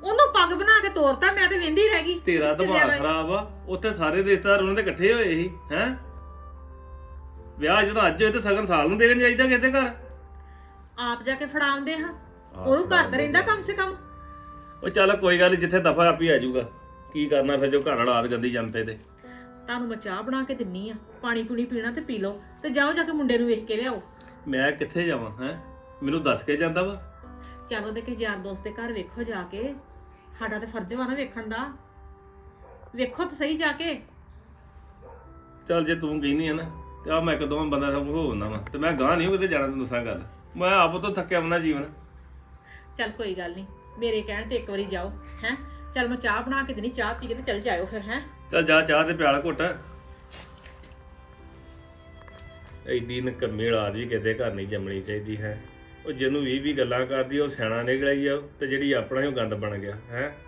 ਉਹਨੂੰ ਪੱਗ ਬਣਾ ਕੇ ਤੋਰਤਾ ਮੈਂ ਤੇ ਵੇਂਦੀ ਰਹਿ ਗਈ। ਤੇਰਾ ਦਿਮਾਗ। ਖਰਾਬ ਆ ਉੱਥੇ ਸਾਰੇ ਰਿਸ਼ਤੇਦਾਰ ਉਹਨਾਂ ਦੇ ਇਕੱਠੇ ਹੋਏ ਸੀ ਹੈ? ਵਿਆਹ ਜਦੋਂ ਅੱਜ ਹੋਏ ਤੇ ਸਗਨ ਸਾਲ ਨੂੰ ਦੇਣ ਜਾਈਦਾ ਕਿਸੇ ਦੇ ਘਰ। ਆਪ ਜਾ ਕੇ ਫੜਾਉਂਦੇ ਹਾਂ। ਉਹਨੂੰ ਘਰ ਤੇ ਰਹਿੰਦਾ ਕਮ ਸੇ ਕਮ। ਉਹ ਚੱਲ ਕੋਈ ਗੱਲ ਨੀ, ਜਿੱਥੇ ਦਫਾ ਆਪੀ ਆ ਜਾਊਗਾ। ਕੀ ਕਰਨਾ ਫਿਰ ਜੋ ਘਰ ਹਾਲਾਤ ਗੰਦੀ ਜੰਪੇ ਤੇ। ਤੁਹਾਨੂੰ ਮੈਂ ਚਾਹ ਬਣਾ ਕੇ ਦਿੰਨੀ ਆ। ਪਾਣੀ ਪੂਣੀ ਪੀਣਾ ਤੇ ਪੀ ਲਓ। ਤੇ ਜਾਓ ਜਾ ਕੇ ਮੁੰਡੇ ਨੂੰ ਵੇਖ ਕੇ ਲਿਆਓ। ਮੈਂ ਕਿੱਥੇ ਜਾਵਾਂ ਹੈ? ਮੈਨੂੰ ਦੱਸ ਕੇ ਜਾਂਦਾ ਵਾ। ਚਲੋ ਦੇ ਕੇ ਯਾਰ ਦੋਸਤ ਦੇ ਘਰ ਵੇਖੋ ਜਾ ਕੇ। ਸਾਡਾ ਤੇ ਫਰਜ਼ ਵਾ ਨਾ ਵੇਖਣ ਦਾ। ਵੇਖੋ ਤਾਂ ਸਹੀ ਜਾ ਕੇ। ਚੱਲ ਜੇ ਤੂੰ ਕਹਿੰਦੀ ਆ ਨਾ ਤੇ ਆ ਮੈਂ ਇੱਕ ਬੰਦਾ ਸਭ ਹੋ ਹੁੰਦਾ ਵਾ। ਤੇ ਮੈਂ ਗਾਂ ਨਹੀਂ ਕਿਤੇ ਜਾਣਾ ਤੈਨੂੰ ਦੱਸਾਂ ਗੱਲ। ਮੈਂ ਆਪ ਤੋਂ ਥੱਕਿਆ ਬੰਦਾ ਜੀਵਨ। ਚੱਲ ਕੋਈ ਗੱਲ ਨਹੀਂ। ਮੇਰੇ ਕਹਿਣ ਤੇ ਇੱਕ ਵਾਰੀ ਜਾਓ ਹੈ? ਚੱਲ ਮੈਂ ਚਾਹ ਬਣਾ ਕੇ ਦੇਣੀ ਚਾਹ ਪੀ ਕੇ ਤੇ ਚੱਲ ਜਾਇਓ ਫਿਰ ਹੈ? ਚੱਲ ਜਾ ਚਾਹ ਤੇ ਪਿਆਲ ਘੁੱਟ। ਐਡੀ ਨਕਮੀ ਔਲਾਦ ਵੀ ਕਿਤੇ ਘਰ ਨਹੀਂ ਜੰਮਣੀ ਚਾਹੀਦੀ ਹੈ? ਉਹ ਜਿਹਨੂੰ ਵੀ ਵੀ ਗੱਲਾਂ ਕਰਦੀ ਉਹ ਸਿਆਣਾ ਨਿਕਲ ਆਈ ਆ ਤੇ ਜਿਹੜੀ ਆਪਣਾ ਹੀ ਉਹ ਗੰਦ ਬਣ ਗਿਆ ਹੈ?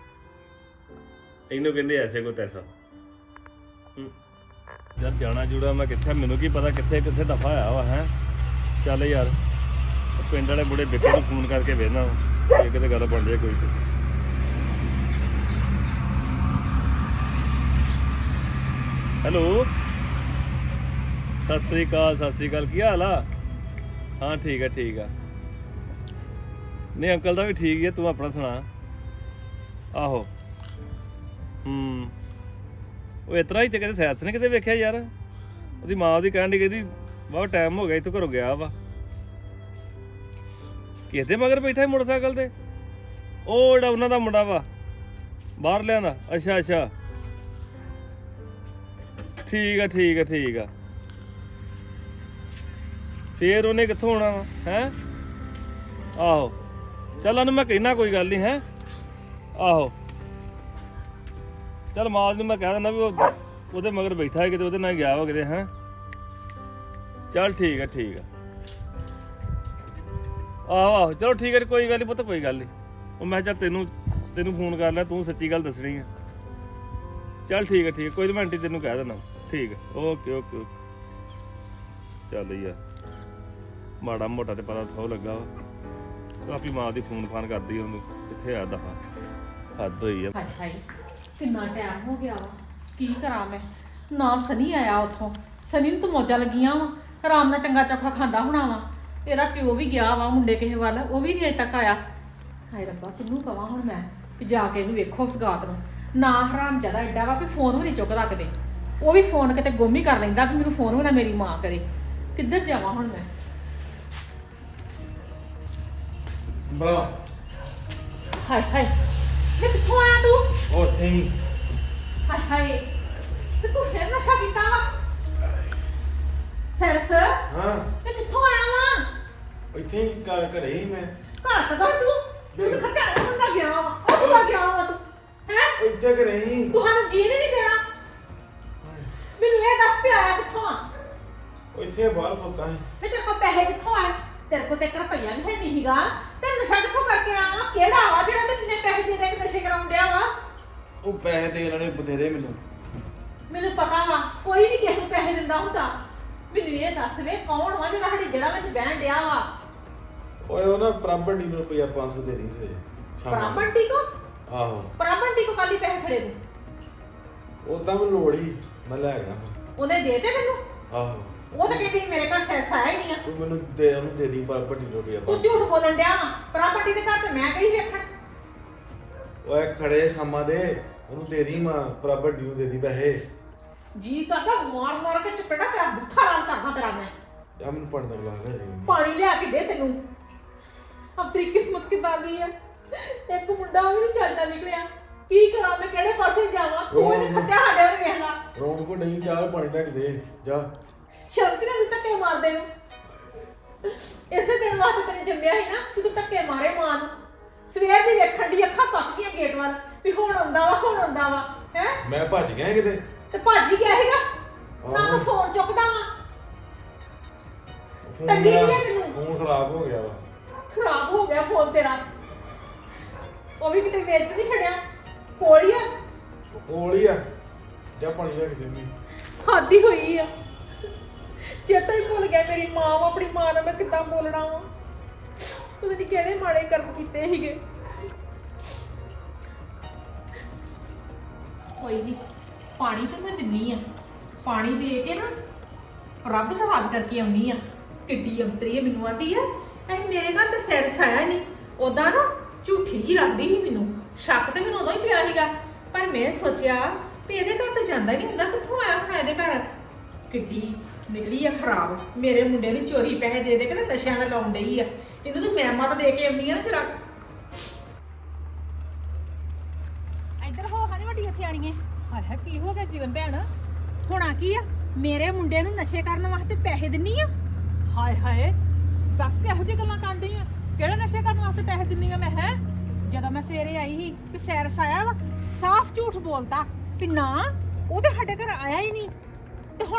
ਇਹਨੂੰ ਕਹਿੰਦੇ ਐਸੇ ਕੋ ਤੈਸਾ। ਹੂੰ। ਯਾਰ ਜਾਣਾ ਜੁੜਾ ਮੈਂ ਕਿੱਥੇ, ਮੈਨੂੰ ਕੀ ਪਤਾ ਕਿੱਥੇ ਕਿੱਥੇ ਦਫਾ ਆਇਆ ਵਾ, ਹੈ? ਚੱਲ ਯਾਰ, ਪਿੰਡ ਵਾਲੇ ਬੁੜੇ ਬਿੱਕੇ ਨੂੰ ਫੋਨ ਕਰਕੇ ਵੇਖਣਾ ਇਹ ਕਿਤੇ ਗੱਲ ਬਣ ਜਾਏ ਕੋਈ ਤੇ। ਹੈਲੋ? ਸਤਿ ਸ੍ਰੀ ਅਕਾਲ, ਸਤਿ ਸ੍ਰੀ ਅਕਾਲ, ਕੀ ਹਾਲ ਆ? ਹਾਂ, ਠੀਕ ਆ ਠੀਕ ਆ। ਨਹੀਂ, ਅੰਕਲ ਦਾ ਵੀ ਠੀਕ ਹੀ ਆ, ਤੂੰ ਆਪਣਾ ਸੁਣਾ। ਆਹੋ। ਹੂੰ। ਉਹ ਇਤਰਾ ਹੀ ਤੇ ਕਿਤੇ ਸੈਰਸ ਨੇ ਕਿਤੇ ਵੇਖਿਆ ਯਾਰ। ਉਹਦੀ ਮਾਂ ਉਹਦੀ ਕਹਿਣ ਦੀ ਕਹਿੰਦੀ ਬਹੁਤ ਟਾਈਮ ਹੋ ਗਿਆ, ਇੱਥੋਂ ਘਰੋਂ ਗਿਆ ਵਾ। ਕਿਹਦੇ ਮਗਰ ਬੈਠਾ ਹੈ ਮੋਟਰਸਾਈਕਲ ਤੇ। ਉਹ ਜਿਹੜਾ ਉਹਨਾਂ ਦਾ ਮੁੰਡਾ ਵਾ, ਬਾਹਰ ਲਿਆਂਦਾ। ਅੱਛਾ ਅੱਛਾ। ਠੀਕ ਆ ਠੀਕ ਆ ਠੀਕ ਆ। ਫੇਰ ਉਹਨੇ ਕਿੱਥੋਂ ਆਉਣਾ ਵਾ, ਹੈ? ਆਹੋ। ਚੱਲ ਉਹਨੂੰ ਮੈਂ ਕਹਿਣਾ ਕੋਈ ਗੱਲ ਨਹੀਂ ਹੈ? ਆਹੋ। ਚੱਲ ਮਾਂ ਨੂੰ ਮੈਂ ਕਹਿ ਦਿੰਦਾ ਵੀ ਉਹ ਉਹਦੇ ਮਗਰ ਬੈਠਾ ਹੈ ਕਿਤੇ, ਉਹਦੇ ਨਾਲ ਗਿਆ ਵਾ ਕਿਤੇ, ਹੈ? ਚੱਲ ਠੀਕ ਆ ਠੀਕ ਆ। ਆਹੋ ਆਹੋ, ਚਲੋ ਠੀਕ ਹੈ ਕੋਈ ਗੱਲ ਨਹੀਂ ਪੁੱਤ, ਕੋਈ ਗੱਲ ਨਹੀਂ ਉਹ ਮੈਂ ਕਿਹਾ ਚੱਲ ਤੈਨੂੰ ਤੈਨੂੰ ਫੋਨ ਕਰ ਲਿਆ, ਤੂੰ ਸੱਚੀ ਗੱਲ ਦੱਸਣੀ ਆ। ਚੱਲ ਠੀਕ ਹੈ ਠੀਕ ਹੈ ਕੋਈ ਨੀ ਮੈਂ ਆਂਟੀ ਤੈਨੂੰ ਕਹਿ ਦਿੰਦਾ। ਠੀਕ ਹੈ ਓਕੇ ਓਕੇ ਓਕੇ। ਚੱਲ ਯਾਰ ਮਾੜਾ ਮੋਟਾ ਤੇ ਪਤਾ ਥੋ ਲੱਗਾ ਵਾ। ਕਾਫੀ ਮਾਂ ਦੀ ਫੋਨ ਫਾਨ ਕਰਦੀ ਉਹਨੂੰ। ਕਿੱਥੇ ਆ ਦਫਾ ਹੱਦ ਹੋਈ ਆ। ਹਾਏ ਹਾਏ। ਕਿੰਨਾ ਟਾਈਮ ਹੋ ਗਿਆ ਵਾ? ਕੀ ਕਰਾਂ ਮੈਂ? ਨਾ ਸਨੀ ਆਇਆ ਉੱਥੋਂ। ਸਨੀ ਨੂੰ ਤਾਂ ਮੌਜਾਂ ਲੱਗੀਆਂ ਵਾ। ਆਰਾਮ ਨਾਲ ਚੰਗਾ ਚੋਖਾ ਖਾਂਦਾ ਹੋਣਾ ਵਾ। ਇਹਦਾ ਪਿਓ ਵੀ ਗਿਆ ਵਾ ਮੁੰਡੇ ਕਿਸੇ ਵੱਲ। ਉਹ ਵੀ ਨਹੀਂ ਅਜੇ ਤੱਕ ਆਇਆ। ਹਾਏ ਰੱਬਾ ਕਿਹਨੂੰ ਕਵਾਂ ਹੁਣ ਮੈਂ ਕਿ ਜਾ ਕੇ ਇਹਨੂੰ ਵੇਖੋ ਉਸ ਗਾਤ ਨੂੰ। ਨਾ ਹਰਾਮ ਜ਼ਿਆਦਾ ਐਡਾ ਵਾ ਵੀ ਫੋਨ ਵੀ ਨਹੀਂ ਚੁੱਕਦਾ ਕਦੇ ਉਹ ਵੀ ਫੋਨ ਕਿਤੇ ਗੁੰਮ ਹੀ ਕਰ ਲੈਂਦਾ ਵੀ ਮੈਨੂੰ ਫੋਨ ਵੀ ਨਾ ਮੇਰੀ ਮਾਂ ਕਰੇ। ਕਿੱਧਰ ਜਾਵਾਂ ਹੁਣ ਮੈਂ? ਬਾ ਹਾਏ ਹਾਏ। ਮੈਂ ਕਿੱਥੋਂ ਆਇਆ ਤੂੰ ਉੱਥੇ ਹੀ ਹਾਏ ਹਾਏ ਤੇ ਤੂੰ ਫਿਰ ਨਸ਼ਾ ਕੀਤਾ ਵਾ ਸਰਸ ਹਾਂ ਤੇ ਕਿੱਥੋਂ ਆਇਆ ਵਾ ਇੱਥੇ ਹੀ ਗੱਲ ਘਰੇ ਹੀ ਮੈਂ ਘਰ ਤਾਂ ਦੱਸ ਤੂੰ ਤੂੰ ਖੱਟਾ ਹੁੰਦਾ ਗਿਆ ਵਾ ਉਹ ਹੁੰਦਾ ਗਿਆ ਵਾ ਤੂੰ ਹੈ ਇੱਥੇ ਘਰੇ ਹੀ ਤੂੰ ਸਾਨੂੰ ਜੀਣ ਨਹੀਂ ਦੇਣਾ ਮੈਨੂੰ ਇਹ ਦੱਸ ਪਿਆ ਆਇਆ ਕਿੱਥੋਂ ਆ ਇੱਥੇ ਬਾਹਰ ਪੁੱਤਾਂ ਸੀ ਫੇ ਤੇਰੇ ਕੋਲ ਪੈਸੇ ਕਿੱਥੋਂ ਆਏ ਤੇਰੇ ਕੋਲ ਤੇ ਇੱਕ ਰੁਪਈਆ ਵੀ ਹੈ ਨਹੀਂ ਹੀਗਾ ਤੇ ਨਸ਼ਾ ਕਿੱਥੋਂ ਕਰਕੇ ਆਇਆ ਵਾ ਕਿਹੜਾ ਵਾ ਜਿਹੜਾ ਤੇ ਇੰਨੇ ਪੈਸੇ ਦੇ ਦੇ ਕੇ ਨਸ਼ੇ ਕਰਾਉਣ ਡਿਆ ਵਾ? ਉਹ ਪੈਸੇ ਦੇਣ ਵਾਲੇ ਬਥੇਰੇ ਮੈਨੂੰ। ਮੈਨੂੰ ਪਤਾ ਵਾ ਕੋਈ ਨਹੀਂ ਕਿਸੇ ਨੂੰ ਪੈਸੇ ਦਿੰਦਾ ਹੁੰਦਾ। ਮੈਨੂੰ ਇਹ ਦੱਸ ਵੇ ਕੌਣ ਵਾ ਜਿਹੜਾ ਸਾਡੇ ਜੜਾ ਵਿੱਚ ਬਹਿਣ ਡਿਆ ਵਾ? ਓਏ ਉਹ ਨਾ ਪ੍ਰਾਬਣ ਨੂੰ ਰੁਪਿਆ 500 ਦੇ ਦੀ ਸਵੇਰੇ ਸ਼ਾਮ ਨੂੰ। ਪ੍ਰਾਪਰਟੀ ਕੋ? ਆਹੋ। ਪ੍ਰਾਪਰਟੀ ਕੋ ਕਾਲੀ ਪੈਸੇ ਖੜੇ ਨੂੰ? ਉਦਾਂ ਮੈਨੂੰ ਲੋੜ ਹੀ ਮੈਂ ਲੈ ਗਿਆ ਫਿਰ। ਉਹਨੇ ਦੇ ਤੇ ਤੈਨੂੰ? ਆਹੋ। ਉਹ ਤਾਂ ਕਹਿੰਦੀ ਮੇਰੇ ਘਰ ਸੈਸ ਆਇਆ ਹੀ ਨਹੀਂ ਆ। ਤੂੰ ਮੈਨੂੰ ਦੇ ਉਹਨੂੰ ਦੇ ਦੀ ਪ੍ਰਾਬਣ ਨੂੰ ਰੁਪਿਆ ਤੂੰ 500 ਝੂਠ ਬੋਲਣ ਡਿਆ ਵਾ। ਪ੍ਰਾਪਰਟੀ ਦੇ ਘਰ ਤੇ ਮੈਂ ਗਈ ਵੇਖਣ। ਓਏ ਖੜੇ ਸ਼ਾਮਾਂ ਦੇ ਉਹਨੂੰ ਦੇ ਦੀ ਮਾਂ ਪ੍ਰਾਬਣ ਨੂੰ ਦੇ ਦੀ ਪੈਸੇ। ਜੀ ਕਰਦਾ ਮਾਰ ਮਾਰ ਕੇ ਚਪੜਾ ਤੇਰਾ ਬੁੱਥਾ ਲਾਲ ਕਰਨਾ ਤੇਰਾ ਮੈਂ। ਜਾਂ ਮੈਨੂੰ ਪੜਨ ਦਾ ਗਲਾਸ ਲੈ ਦੇ। ਪਾਣੀ ਲਿਆ ਕੇ ਦੇ ਤੈਨੂੰ। ਆਪਣੀ ਕਿਸਮਤ ਕਿਦਾਂ ਦੀ ਆ? ਇੱਕ ਮੁੰਡਾ ਵੀ ਨਹੀਂ ਚੱਲਦਾ ਨਿਕਲਿਆ। ਕੀ ਕਰਾਂ ਮੈਂ ਕਿਹੜੇ ਪਾਸੇ ਜਾਵਾਂ? ਤੂੰ ਵੀ ਨੀ ਖੱਤਿਆ ਸਾਡੇ ਵੱਲ ਵੇਖ ਲਾ ਰੌਣ ਕੋ ਨਹੀਂ ਚਾਹ ਪਾਣੀ ਲੈ ਕੇ ਦੇ ਜਾ। ਸ਼ਰਮ ਤੇ ਨਾਲ ਧੱਕੇ ਮਾਰਦੇ ਨੂੰ ਇਸੇ ਦਿਨ ਵਾਸਤੇ ਤੈਨੂੰ ਜੰਮਿਆ ਸੀ ਨਾ ਕਿ ਤੂੰ ਧੱਕੇ ਮਾਰੇ ਮਾਂ ਨੂੰ। ਸਵੇਰ ਦੀ ਵੇਖਣ ਦੀ ਅੱਖਾਂ ਪੱਕ ਗਈਆਂ ਗੇਟ ਵੱਲ ਵੀ ਹੁਣ ਆਉਂਦਾ ਵਾ ਹੁਣ ਆਉਂਦਾ ਵਾ ਹੈ? ਮੈਂ ਭੱਜ ਗਿਆ ਕਿਤੇ? ਤੇ ਭੱਜ ਹੀ ਗਿਆ ਸੀਗਾ। ਨਾ। ਤੂੰ ਫੋਨ ਚੁੱਕਦਾ ਵਾ। ਫੋਨ ਤੰਗੀ ਮੇਰਾ ਵੀ ਹੈ ਤੈਨੂੰ। ਫੋਨ ਖਰਾਬ ਹੋ ਗਿਆ ਵਾ। ਖਰਾਬ ਹੋ ਗਿਆ ਫੋਨ ਤੇਰਾ। ਉਹ ਵੀ ਕਿਤੇ ਵੇਚ ਨਹੀਂ ਛੜਿਆ ਕੋਲ ਹੀ ਆ। ਕੋਲ ਹੀ ਆ। ਜਾ ਪਾਣੀ ਲੈ ਕੇ ਦੇ ਮੈਨੂੰ। ਖਾਦੀ ਹੋਈ ਆ। ਚੇਤਾ ਹੀ ਭੁੱਲ ਗਿਆ ਮੇਰੀ ਮਾਂ ਵਾ, ਆਪਣੀ ਮਾਂ ਨਾਲ ਮੈਂ ਕਿੱਦਾਂ ਬੋਲਣਾ ਵਾ? ਪਤਾ ਨਹੀਂ ਕਿਹੜੇ ਮਾੜੇ ਕਰਮ ਕੀਤੇ ਸੀਗੇ। ਕੋਈ ਨਹੀਂ ਪਾਣੀ ਤਾਂ ਮੈਂ ਦਿੰਨੀ ਆ। ਪਾਣੀ ਦੇ ਕੇ ਨਾ ਰੱਬ ਦਾ ਰਾਜ ਕਰਕੇ ਆਉਣੀ ਆ। ਕਿੱਡੀ ਅੰਤਰੀ ਆ ਮੈਨੂੰ ਆਂਦੀ ਆ ਐ ਮੇਰੇ ਘਰ ਤਾਂ ਸਿਰ ਸਾਇਆ ਨਹੀਂ ਉਦਾਂ ਨਾ ਝੂਠੀ ਜੀ ਲੱਗਦੀ ਸੀ ਮੈਨੂੰ। ਸ਼ੱਕ ਤੇ ਮੈਨੂੰ ਉਦੋਂ ਹੀ ਪਿਆ ਸੀਗਾ। ਪਰ ਮੈਂ ਸੋਚਿਆ ਵੀ ਇਹਦੇ ਘਰ ਤਾਂ ਜਾਂਦਾ ਨਹੀਂ ਹੁੰਦਾ ਕਿੱਥੋਂ ਆਇਆ ਹੁਣ ਇਹਦੇ ਘਰ? ਕਿੱਡੀ ਨਿਕਲੀ ਆ ਖਰਾਬ। ਮੇਰੇ ਮੁੰਡੇ ਨੂੰ ਚੋਰੀ ਪੈਸੇ ਦੇ ਦੇ ਕੇ ਤੇ ਨਸ਼ਿਆਂ ਦਾ ਲਾਉਣ ਡਈ ਆ। ਇਹਨੂੰ ਤਾਂ ਮੈਂ ਮਤ ਦੇ ਕੇ ਆਉਣੀ ਆ ਨਾ ਜਰਾ। ਇੱਧਰ ਹੋ ਹਾਨੀ ਵੱਡੀਆਂ ਸਿਆਣੀਆਂ। ਹਾਏ ਹਾਏ, ਕੀ ਹੋ ਗਿਆ ਜੀਵਨ ਭੈਣ? ਹੋਣਾ ਕੀ ਆ? ਮੇਰੇ ਮੁੰਡੇ ਨੂੰ ਨਸ਼ੇ ਕਰਨ ਵਾਸਤੇ ਪੈਸੇ ਦਿੰਨੀ ਆ? ਹਾਏ ਹਾਏ, ਦੱਸ ਤੇ ਇਹੋ ਜਿਹੀ ਗੱਲਾਂ ਕਰਦੀ ਆ। ਕਿਹੜੇ ਨਸ਼ੇ ਕਰਨ ਵਾਸਤੇ ਪੈਸੇ ਦਿੰਨੀ ਆ ਮੈਂ, ਹੈ? ਜਦੋਂ ਮੈਂ ਸਵੇਰੇ ਆਈ ਸੀ, ਵੀ ਸੈਰ ਸਾਇਆ ਵਾ, ਸਾਫ਼ ਝੂਠ ਬੋਲਦਾ ਕਿ ਨਾ, ਉਹ ਤੇ ਸਾਡੇ ਘਰ ਆਇਆ ਹੀ ਨਹੀਂ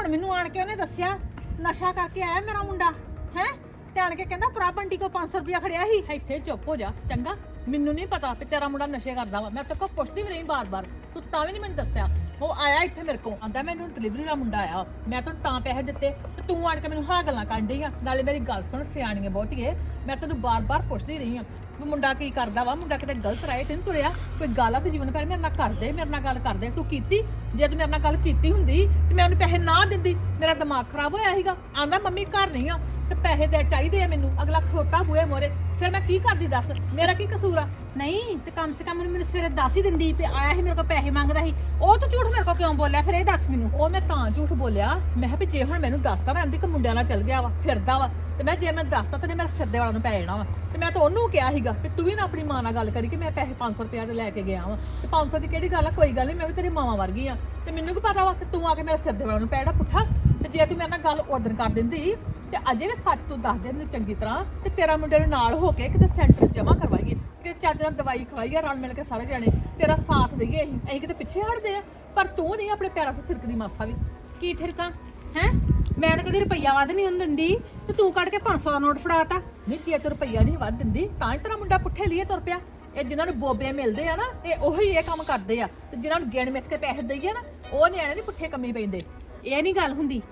ਹੁਣ ਮੈਨੂੰ ਆਣ ਕੇ ਉਹਨੇ ਦੱਸਿਆ, ਨਸ਼ਾ ਕਰਕੇ ਆਇਆ ਮੇਰਾ ਮੁੰਡਾ, ਹੈ? ਤੇ ਆਣ ਕੇ ਕਹਿੰਦਾ ਪ੍ਰਾਪਰਟੀ ਕੋ 500 ਰੁਪਇਆ ਖੜਿਆ ਸੀ। ਇੱਥੇ ਚੁੱਪ ਹੋ ਜਾ, ਚੰਗਾ। ਮੈਨੂੰ ਨਹੀਂ ਪਤਾ ਵੀ ਤੇਰਾ ਮੁੰਡਾ ਨਸ਼ੇ ਕਰਦਾ ਵਾ। ਮੈਂ ਤੇ ਕੋ ਪੁੱਛਦੀ ਵੀ ਰਹੀ ਬਾਰ-ਬਾਰ। ਤੂੰ ਤਾਂ ਵੀ ਨਹੀਂ ਮੈਨੂੰ ਦੱਸਿਆ। ਉਹ ਆਇਆ ਇੱਥੇ ਮੇਰੇ ਕੋਲ, ਆਂਦਾ ਮੈਨੂੰ ਡਿਲੀਵਰੀ ਦਾ ਮੁੰਡਾ ਆਇਆ। ਮੈਂ ਤੈਨੂੰ ਤਾਂ ਪੈਸੇ ਦਿੱਤੇ, ਤੇ ਤੂੰ ਆਣ ਕੇ ਮੈਨੂੰ ਹਾਂ ਗੱਲਾਂ ਕਰਨ ਡਈ ਆ। ਨਾਲੇ ਮੇਰੀ ਗੱਲ ਸੁਣ ਸਿਆਣੀ ਆ ਬਹੁਤੀਏ, ਮੈਂ ਤੈਨੂੰ ਬਾਰ-ਬਾਰ ਪੁੱਛਦੀ ਰਹੀ ਆ ਵੀ ਮੁੰਡਾ ਕੀ ਕਰਦਾ ਵਾ? ਮੁੰਡਾ ਕਿਤੇ ਗਲਤ ਰਾਏ ਤੇ ਨਹੀਂ ਤੁਰਿਆ? ਕੋਈ ਗੱਲ ਆ ਤੇ ਜੀਵਨ ਭਰ? ਮੇਰੇ ਨਾਲ ਕਰਦੇ, ਮੇਰੇ ਨਾਲ ਗੱਲ ਕਰਦੇ। ਤੂੰ ਕੀਤੀ? ਜੇ ਤੂੰ ਮੇਰੇ ਨਾਲ ਗੱਲ ਕੀਤੀ ਹੁੰਦੀ, ਤੇ ਮੈਂ ਉਹਨੂੰ ਪੈਸੇ ਨਾ ਦਿੰਦੀ, ਮੇਰਾ ਦਿਮਾਗ ਖਰਾਬ ਹੋਇਆ ਸੀਗਾ। ਆਂਦਾ, ਮੰਮੀ, ਘਰ ਨਹੀਂ ਆ, ਤੇ ਪੈਸੇ ਦੇ ਚਾਹੀਦੇ ਆ ਮੈਨੂੰ। ਅਗਲਾ ਖਰੋਤਾ ਬੂਏ ਮੋਰੇ ਫਿਰ ਮੈਂ ਕੀ ਕਰਦੀ ਦੱਸ? ਮੇਰਾ ਕੀ ਕਸੂਰ ਆ? ਨਹੀਂ ਤੇ ਕਮ ਸੇ ਕਮ ਉਹਨੂੰ ਮੈਨੂੰ ਸਵੇਰੇ ਦੱਸ ਹੀ ਦਿੰਦੀ ਵੀ ਆਇਆ ਸੀ ਮੇਰੇ ਕੋਲ ਪੈਸੇ ਮੰਗਦਾ ਸੀ। ਉਹ ਤੂੰ ਝੂਠ ਮੇਰੇ ਕੋਲ ਕਿਉਂ ਬੋਲਿਆ? ਫਿਰ ਇਹ ਦੱਸ ਮੈਨੂੰ। ਉਹ ਮੈਂ ਤਾਂ ਝੂਠ ਬੋਲਿਆ। ਮੈਂ ਕਿਹਾ ਵੀ ਜੇ ਹੁਣ ਮੈਨੂੰ ਦੱਸਤਾ ਨਾ ਅੰਦੀ ਕਿ ਮੁੰਡਿਆਂ ਨਾਲ ਚੱਲ ਗਿਆ ਵਾ ਫਿਰਦਾ ਵਾ ਤੇ ਮੈਂ ਜੇ ਮੈਂ ਦੱਸਤਾ ਤੇ ਮੇਰੇ ਸਿਰ ਦੇ ਵਾਲਾਂ ਨੂੰ ਪੈ ਜਾਣਾ ਵਾ। ਤੇ ਮੈਂ ਤਾਂ ਉਹਨੂੰ ਕਿਹਾ ਸੀਗਾ ਵੀ ਤੂੰ ਵੀ ਨਾ ਆਪਣੀ ਮਾਂ ਨਾਲ ਗੱਲ ਕਰੀ ਕਿ ਮੈਂ ਪੈਸੇ 500 ਰੁਪਇਆ ਤੇ ਲੈ ਕੇ ਗਿਆ ਵਾਂ। ਤੇ 500 ਦੀ ਕਿਹੜੀ ਗੱਲ ਆ? ਕੋਈ ਗੱਲ ਨਹੀਂ ਮੈਂ ਵੀ ਤੇਰੀ ਮਾਵਾਂ ਵਰਗੀ ਆ। ਤੇ ਮੈਨੂੰ ਕੀ ਪਤਾ ਵਾ ਕਿ ਤੂੰ ਆ ਕੇ ਮੇਰੇ ਸਿਰ ਦੇ ਵਾਲਾਂ ਨੂੰ ਪੈ ਜਾਣਾ ਪੁੱਠਾ? ਤੇ ਜੇ ਤੂੰ ਮੇਰੇ ਨਾਲ ਗੱਲ ਉਦੋਂ ਕਰ ਦਿੰਦੀ ਤੇ ਅਜੇ ਵੀ ਸੱਚ ਤੂੰ ਦੱਸ ਦੇ ਮੈਨੂੰ ਚੰਗੀ ਤਰ੍ਹਾਂ ਤੇ ਤੇਰਾ ਮੁੰਡੇ ਨੂੰ ਨਾਲ ਹੋ ਕੇ ਕਿਤੇ ਸੈਂਟਰ ਜਮਾ ਕਰਵਾਈਏ, ਕਿ ਚੱਜ ਨਾਲ ਦਵਾਈ ਖਵਾਈਏ, ਰਲ ਮਿਲ ਕੇ ਸਾਰੇ ਜਾਣੇ ਤੇਰਾ ਸਾਥ ਦਈਏ ਅਸੀਂ ਅਸੀਂ ਕਿਤੇ ਪਿੱਛੇ ਹਟਦੇ ਆ। ਪਰ ਤੂੰ ਨਹੀਂ ਆਪਣੇ ਪੈਰਾਂ ਤੋਂ ਥਿਰਕਦੀ ਮਾਸਾ ਵੀ। ਕੀ ਥਿਰਕਾਂ? ਹੈ? ਮੈਂ ਤਾਂ ਕਦੇ ਰੁਪਈਆ ਵੱਧ ਨਹੀਂ ਉਹਨੂੰ ਦਿੰਦੀ, ਤੇ ਤੂੰ ਕੱਢ ਕੇ 500 ਦਾ ਨੋਟ ਫੜਾਤਾ। ਨਹੀਂ, ਜੇ ਤੂੰ ਰੁਪਈਆ ਨਹੀਂ ਵੱਧ ਦਿੰਦੀ, ਤਾਂ ਹੀ ਤੇਰਾ ਮੁੰਡਾ ਪੁੱਠੇ ਲਈਏ ਤੁਰ ਪਿਆ। ਇਹ ਜਿਨ੍ਹਾਂ ਨੂੰ ਬੋਬੇ ਮਿਲਦੇ ਆ ਨਾ, ਇਹ ਉਹੀ ਇਹ ਕੰਮ ਕਰਦੇ ਆ। ਤੇ ਜਿਨ੍ਹਾਂ ਨੂੰ ਗਿਣ ਮਿੱਥ ਕੇ ਪੈਸੇ ਦਈਏ ਨਾ, ਉਹ ਨਿਆਣੇ ਨਹੀਂ ਪੁੱਠੇ ਕੰਮੀ ਪੈਂਦੇ। ਇਹ ਨਹੀਂ ਗੱਲ ਹੁੰਦੀ।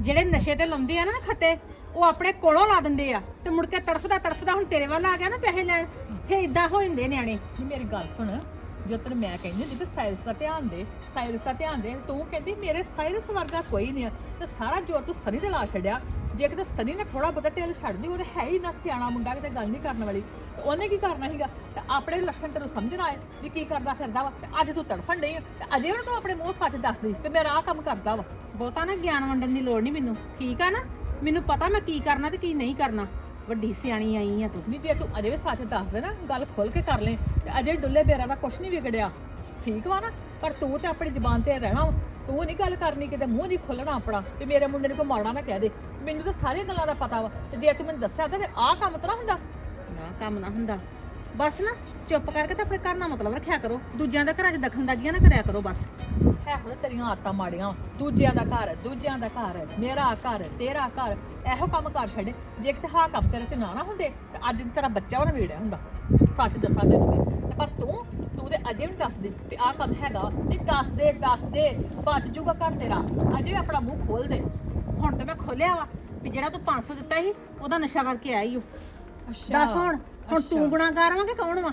ਜਿਹੜੇ ਨਸ਼ੇ ਤੇ ਲਾਉਂਦੇ ਆ ਨਾ ਖੱਤੇ, ਉਹ ਆਪਣੇ ਕੋਲੋਂ ਲਾ ਦਿੰਦੇ ਆ। ਤੇ ਮੁੜ ਕੇ ਤੜਫਦਾ ਤੜਫਦਾ ਹੁਣ ਤੇਰੇ ਵੱਲ ਆ ਗਿਆ ਨਾ ਪੈਸੇ ਲੈਣ, ਫਿਰ ਇਦਾਂ ਹੋ ਜਾਂਦੇ ਨਿਆਣੇ। ਨਹੀਂ, ਮੇਰੀ ਗੱਲ ਸੁਣ। ਜੋ ਤੈਨੂੰ ਮੈਂ ਕਹਿੰਦੀ ਹੁੰਦੀ ਵੀ ਸਾਇਰਸ ਦਾ ਧਿਆਨ ਦੇ, ਸਾਇਰਸ ਦਾ ਧਿਆਨ ਦੇ। ਤੂੰ ਕਹਿੰਦੀ ਮੇਰੇ ਸਾਇਰਸ ਵਰਗਾ ਕੋਈ ਨਹੀਂ ਆ। ਤੇ ਸਾਰਾ ਜੋਰ ਤੂੰ ਸਨੀ ਤੇ ਲਾ ਛੱਡਿਆ। ਜੇ ਕਿਤੇ ਸਨੀ ਨੇ ਥੋੜਾ ਬਹੁਤਾ ਢਿੱਲ ਛੱਡਦੀ ਉਹ ਤਾਂ ਹੈ ਹੀ ਨਾ ਸਿਆਣਾ ਮੁੰਡਾ, ਕਿਤੇ ਗੱਲ ਨਹੀਂ ਕਰਨ ਵਾਲੀ। ਤੇ ਉਹਨੇ ਕੀ ਕਰਨਾ ਸੀਗਾ? ਤੇ ਆਪਣੇ ਲੱਛਣ ਤੈਨੂੰ ਸਮਝਣਾ ਆਏ ਵੀ ਕੀ ਕਰਦਾ ਫਿਰਦਾ ਵਾ। ਤੇ ਅੱਜ ਤੂੰ ਤੜਫਣ ਡਈ ਆ। ਤੇ ਅਜੇ ਉਹਨੂੰ ਤੂੰ ਆਪਣੇ ਮੂੰਹ ਸੱਚ ਦੱਸਦੀ ਕਿ ਮੇਰਾ ਆਹ ਕੰਮ ਕਰਦਾ ਵਾ। ਬਹੁਤਾ ਨਾ ਗਿਆਨ ਵੰਡਣ ਦੀ ਲੋੜ ਨਹੀਂ ਮੈਨੂੰ, ਠੀਕ ਆ ਨਾ? ਮੈਨੂੰ ਪਤਾ ਮੈਂ ਕੀ ਕਰਨਾ ਤੇ ਕੀ ਨਹੀਂ ਕਰਨਾ। ਵੱਡੀ ਸਿਆਣੀ ਆਈ ਆ ਤੂੰ। ਨਹੀਂ, ਜੇ ਤੂੰ ਅਜੇ ਵੀ ਸੱਚ ਦੱਸ ਦੇ ਨਾ, ਗੱਲ ਖੁੱਲ ਕੇ ਕਰ ਲੈ। ਤੇ ਅਜੇ ਡੁੱਲੇ ਬੇਰਾ ਦਾ ਕੁਛ ਨਹੀਂ ਵਿਗੜਿਆ। ਠੀਕ ਵਾ ਨਾ? ਪਰ ਤੂੰ ਤੇ ਆਪਣੀ ਜ਼ਬਾਨ ਤੇ ਰਹਿਣਾ ਤੂੰ ਨਹੀਂ ਗੱਲ ਕਰਨੀ ਕਿਤੇ, ਮੂੰਹ ਨਹੀਂ ਖੋਲਣਾ ਆਪਣਾ, ਵੀ ਮੇਰੇ ਮੁੰਡੇ ਨੂੰ ਕੋਈ ਮਾੜਾ ਨਾ ਕਹਿ ਦੇ। ਮੈਨੂੰ ਤਾਂ ਸਾਰੀਆਂ ਗੱਲਾਂ ਦਾ ਪਤਾ ਵਾ। ਤੇ ਜੇ ਤੂੰ ਮੈਨੂੰ ਦੱਸਿਆ ਤਾਂ ਆਹ ਕੰਮ ਤਾਂ ਨਾ ਹੁੰਦਾ। ਨਾ ਕੰਮ ਨਾ ਹੁੰਦਾ। ਬਸ ਨਾ, ਚੁੱਪ ਕਰਕੇ ਤਾਂ ਆਪਣੇ ਘਰ ਨਾਲ ਮਤਲਬ ਰੱਖਿਆ ਕਰੋ। ਦੂਜਿਆਂ ਦੇ ਘਰਾਂ 'ਚ ਦਖਲਅੰਦਾਜ਼ੀਆਂ ਨਾ ਕਰਿਆ ਕਰੋ ਬਸ। ਹੈ ਹੁਣ ਤੇਰੀਆਂ ਆਦਤਾਂ ਮਾੜੀਆਂ। ਦੂਜਿਆਂ ਦਾ ਘਰ ਦੂਜਿਆਂ ਦਾ ਘਰ ਮੇਰਾ ਘਰ ਤੇਰਾ ਘਰ। ਇਹੋ ਕੰਮ ਕਰ ਛੱਡੇ। ਜੇ ਕਿਤੇ ਹਾਂ ਕੰਮ ਤੇਰੇ ਚ ਨਾ ਨਾ ਹੁੰਦੇ ਤੇ ਅੱਜ ਤੇਰਾ ਬੱਚਾ ਉਹ ਨਾ ਵੀੜਿਆ ਹੁੰਦਾ। ਸੱਚ ਦੱਸਾਂ ਤੈਨੂੰ ਮੈਂ। ਤੇ ਪਰ ਤੂੰ ਤੂੰ ਤੇ ਅਜੇ ਵੀ ਦੱਸ ਦੇ ਵੀ ਆਹ ਕੰਮ ਹੈਗਾ। ਨਹੀਂ ਦੱਸ ਦੇ ਦੱਸ ਦੇ। ਬਚ ਜੂਗਾ ਘਰ ਤੇਰਾ। ਅਜੇ ਵੀ ਆਪਣਾ ਮੂੰਹ ਖੋਲ ਦੇ। ਹੁਣ ਤੇ ਮੈਂ ਖੋਲਿਆ ਵਾ ਵੀ ਜਿਹੜਾ ਤੂੰ 500 ਦਿੱਤਾ ਸੀ ਉਹਦਾ ਨਸ਼ਾ ਕਰਕੇ ਆਈ ਓ। ਅੱਛਾ ਦੱਸ ਹੁਣ ਹੁਣ ਤੂੰ ਗੁਨਾਹਗਾਰ ਵਾਂ ਕਿ ਕੌਣ ਵਾ?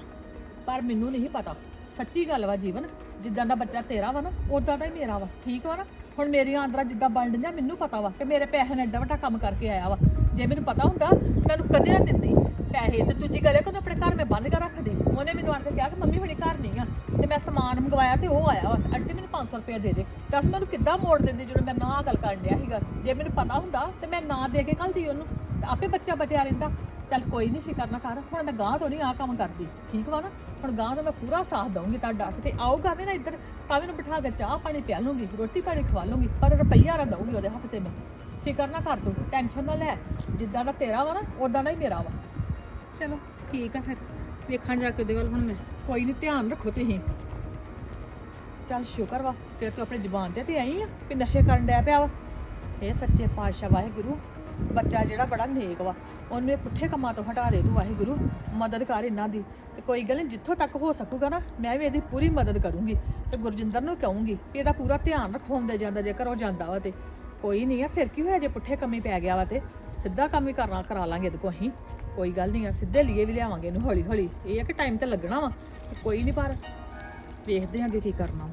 ਪਰ ਮੈਨੂੰ ਨਹੀਂ ਪਤਾ। ਸੱਚੀ ਗੱਲ ਵਾ ਜੀਵਨ ਜਿੱਦਾਂ ਦਾ ਬੱਚਾ ਤੇਰਾ ਵਾ ਨਾ ਉਦਾਂ ਦਾ ਹੀ ਮੇਰਾ ਵਾ, ਠੀਕ ਵਾ ਨਾ? ਹੁਣ ਮੇਰੀਆਂ ਆਂਦਰਾਂ ਜਿੱਦਾਂ ਬਣ ਡਈਆਂ ਮੈਨੂੰ ਪਤਾ ਵਾ ਕਿ ਮੇਰੇ ਪੈਸੇ ਨੇ ਐਡਾ ਵੱਡਾ ਕੰਮ ਕਰਕੇ ਆਇਆ ਵਾ। ਜੇ ਮੈਨੂੰ ਪਤਾ ਹੁੰਦਾ ਮੈਨੂੰ ਕਦੇ ਨਾ ਦਿੰਦੀ। ਪੈਸੇ ਤੇ ਦੂਜੀ ਗੱਲ ਹੈ ਕਿ ਉਹਨੂੰ ਆਪਣੇ ਘਰ ਮੈਂ ਬੰਦ ਕਰ ਰੱਖਦੀ। ਉਹਨੇ ਮੈਨੂੰ ਆਣ ਕੇ ਕਿਹਾ ਕਿ ਮੰਮੀ ਹੁਣੀ ਘਰ ਨਹੀਂ ਆ। ਤੇ ਮੈਂ ਸਮਾਨ ਮੰਗਵਾਇਆ ਤੇ ਉਹ ਆਇਆ ਵਾ। ਆਂਟੀ, ਮੈਨੂੰ 500 ਰੁਪਏ ਦੇ ਦੇ। ਦੱਸ ਮੈਨੂੰ ਕਿੱਦਾਂ ਮੋੜ ਦਿੰਦੀ ਜਦੋਂ ਮੈਂ ਨਾ ਗੱਲ ਕਰਨ ਡਿਆ ਸੀਗਾ? ਜੇ ਮੈਨੂੰ ਪਤਾ ਹੁੰਦਾ, ਤੇ ਮੈਂ ਨਾ ਦੇ ਕੇ ਘੱਲਦੀ ਉਹਨੂੰ। ਆਪੇ ਬੱਚਾ ਬਚਿਆ ਰਹਿੰਦਾ। ਚੱਲ ਕੋਈ ਨਹੀਂ ਫਿਕਰ ਨਾ ਕਰ। ਹੁਣ ਮੈਂ ਗਾਂ ਤੋਂ ਨਹੀਂ ਆ ਕੰਮ ਕਰਦੀ। ਠੀਕ ਵਾ ਨਾ? ਹੁਣ ਗਾਂ ਦਾ ਮੈਂ ਪੂਰਾ ਸਾਥ ਦਊਂਗੀ ਤੁਹਾਡਾ। ਤੇ ਆਊਗਾ ਵੀ ਨਾ ਇੱਧਰ ਤਾਂ ਵੀ ਨੂੰ ਬਿਠਾ ਕੇ ਚਾਹ ਪਾਣੀ ਪਿਆ ਲੂੰਗੀ ਰੋਟੀ ਪਾਣੀ ਖਵਾ ਲੂੰਗੀ ਪਰ ਰੁਪਈਆ ਰ ਦਊਂਗੀ ਉਹਦੇ ਹੱਥ ਤੇ ਮੈਂ। ਫਿਕਰ ਨਾ ਕਰ ਤੂੰ, ਟੈਨਸ਼ਨ ਨਾ ਲੈ। ਜਿੱਦਾਂ ਦਾ ਤੇਰਾ ਵਾ ਨਾ ਉਦਾਂ ਦਾ ਹੀ ਮੇਰਾ ਵਾ। ਚਲੋ, ਠੀਕ ਆ ਫਿਰ। ਵੇਖਾਂ ਜਾ ਕੇ ਉਹਦੇ ਵੱਲ ਹੁਣ ਮੈਂ। ਕੋਈ ਨਹੀਂ ਧਿਆਨ ਰੱਖੋ ਤੁਸੀਂ। ਚੱਲ ਸ਼ੁਕਰ ਵਾ ਕਿ ਤੂੰ ਆਪਣੀ ਜ਼ੁਬਾਨ ਤੇ ਤੇ ਆਈ ਆ ਵੀ ਨਸ਼ੇ ਕਰਨ ਡਿਆ ਪਿਆ ਵਾ। ਇਹ ਸੱਚੇ ਪਾਤਸ਼ਾਹ ਵਾਹਿਗੁਰੂ, ਬੱਚਾ ਜਿਹੜਾ ਬੜਾ ਨੇਕ ਵਾ। ਉਹਨੂੰ ਇਹ ਪੁੱਠੇ ਕੰਮਾਂ ਤੋਂ ਹਟਾ ਦੇ ਤੂੰ ਵਾਹਿਗੁਰੂ, ਮਦਦ ਕਰ ਇਹਨਾਂ ਦੀ। ਤੇ ਕੋਈ ਗੱਲ ਨਹੀਂ, ਜਿੱਥੋਂ ਤੱਕ ਹੋ ਸਕੂਗਾ ਨਾ, ਮੈਂ ਵੀ ਇਹਦੀ ਪੂਰੀ ਮਦਦ ਕਰੂੰਗੀ ਤੇ ਗੁਰਜਿੰਦਰ ਨੂੰ ਕਹੂੰਗੀ ਵੀ ਇਹਦਾ ਪੂਰਾ ਧਿਆਨ ਰੱਖੋ ਹੁੰਦੇ ਜਾਂਦਾ ਜੇਕਰ ਉਹ ਜਾਂਦਾ ਵਾ ਤੇ। ਕੋਈ ਨਹੀਂ ਆ, ਫਿਰ ਕੀ ਹੋਇਆ ਜੇ ਪੁੱਠੇ ਕੰਮੀ ਪੈ ਗਿਆ ਵਾ ਤੇ? ਸਿੱਧਾ ਕੰਮ ਹੀ ਕਰਨਾ ਕਰਾ ਲਾਂਗੇ ਇਹਦੇ ਕੋ ਅਸੀਂ। ਕੋਈ ਗੱਲ ਨਹੀਂ ਆ, ਸਿੱਧੇ ਲਈ ਵੀ ਲਿਆਵਾਂਗੇ ਇਹਨੂੰ ਹੌਲੀ ਹੌਲੀ ਇਹ ਆ ਕਿ ਟਾਈਮ ਤੇ ਲੱਗਣਾ ਵਾ ਕੋਈ ਨਹੀਂ ਪਰ ਵੇਖਦੇ ਆਂ ਕੀ ਕਰਨਾ।